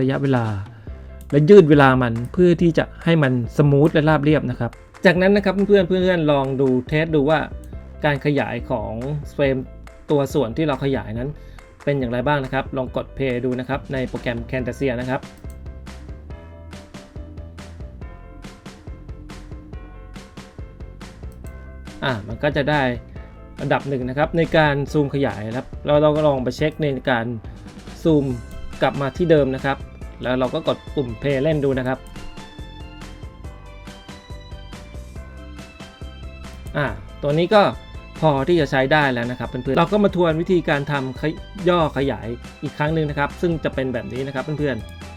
ระยะเวลา และยืดเวลามันเพื่อที่จะให้มันสมูทและราบเรียบนะครับ จากนั้นนะครับเพื่อนๆเพื่อนๆลองดูเทสดูว่าการขยายของเฟรมตัวส่วนที่เราขยายนั้น เป็นอย่างไรบ้างนะครับ ลองกด play ดูนะครับในโปรแกรม Camtasia นะครับอ่ามันก็จะได้ระดับหนึ่งนะครับในการซูมขยายครับเราเราก็ลองไปเช็คในการซูมกลับมาที่เดิมนะครับ แล้วเราก็กดปุ่ม play เล่นดูนะครับอ่าตัวนี้ก็พอที่จะใช้ได้แล้วนะครับเพื่อนๆเราก็มาทวนวิธีการทำยย่อขยายอีกครั้งหนึ่งนะครับ ซึ่งจะเป็นแบบนี้นะครับเพื่อนๆ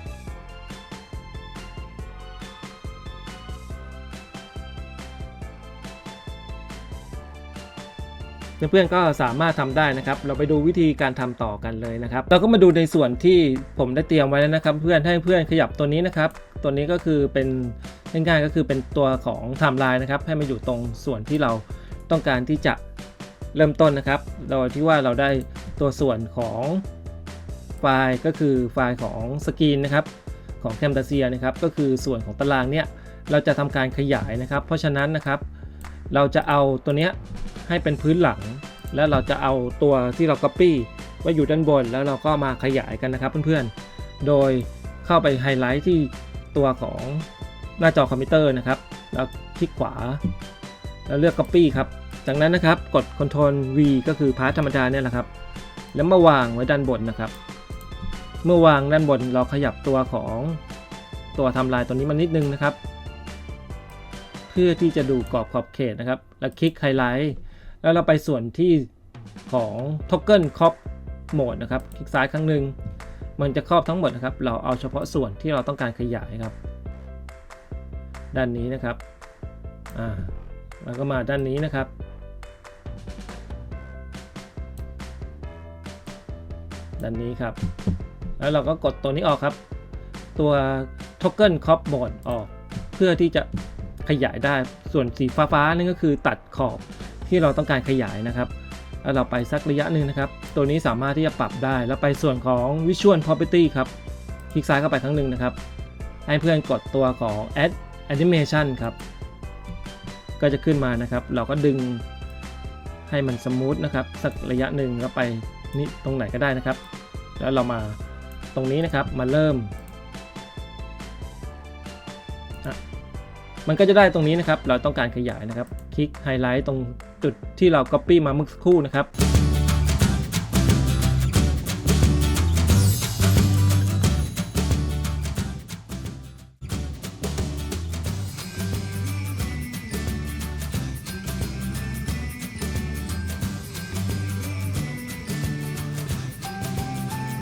เพื่อนๆก็สามารถทำได้นะครับ เราไปดูวิธีการทำต่อกันเลยนะครับ เราก็มาดูในส่วนที่ผมได้เตรียมไว้แล้วนะครับ เพื่อนให้เพื่อนขยับตัวนี้นะครับ ตัวนี้ก็คือเป็นง่ายๆก็คือเป็นตัวของไทม์ไลน์นะครับ ให้มาอยู่ตรงส่วนที่เราต้องการที่จะเริ่มต้นนะครับ โดยที่ว่าเราได้ตัวส่วนของไฟล์ก็คือไฟล์ของสกรีนนะครับของ Camtasia นะครับ ก็คือส่วนของตารางเนี่ยเราจะทำการขยายนะครับ เพราะฉะนั้นนะครับ เราจะเอาตัวเนี้ย ให้เป็นพื้นหลัง แล้วเราจะเอาตัวที่เรา Copy ไว้อยู่ด้านบน แล้วเราก็มาขยายกันนะครับเพื่อนๆ โดยเข้าไปไฮไลท์ที่ตัวของหน้าจอคอมพิวเตอร์นะครับ แล้วคลิกขวา แล้วเลือก Copy ครับ จากนั้นนะครับกด Ctrl V ก็คือพาร์ทธรรมดาเนี่ยแหละครับ แล้วมาวางไว้ด้านบนนะครับ เมื่อวางด้านบนเราขยับตัวของตัวทำลายตัวนี้มานิดนึงนะครับ เพื่อที่จะดูกรอบขอบเขตนะครับ แล้วคลิกไฮไลท์ แล้วเราไปส่วนที่ของ Toggle Crop Mode นะครับ คลิกซ้ายครั้งหนึ่งมันจะครอบทั้งหมดนะครับ เราเอาเฉพาะส่วนที่เราต้องการขยายครับ ด้านนี้นะครับ อ่าแล้วก็มาด้านนี้นะครับ ด้านนี้ครับ แล้วเราก็กดตัวนี้ออกครับ ตัว Toggle Crop Mode ออก เพื่อที่จะขยายได้ ส่วนสีฟ้าๆนั่นก็คือตัดขอบ ที่เราต้องการขยายนะครับแล้วเราไปสักระยะหนึ่งนะครับ ตัวนี้สามารถที่จะปรับได้ แล้วไปส่วนของ Visual Property ครับ คลิกซ้ายเข้าไปครั้งหนึ่งนะครับ ให้เพื่อนกดตัวของ Add Animation ครับ ก็จะขึ้นมานะครับ เราก็ดึงให้มันสมูทนะครับ สักระยะหนึ่งแล้วไปนี่ตรงไหนก็ได้นะครับ แล้วเรามาตรงนี้นะครับ มาเริ่ม มันก็จะได้ตรงนี้นะครับ เราต้องการขยายนะครับ คลิกไฮไลท์ตรง จุดที่เรา Copy มาเมื่อสักครู่นะครับ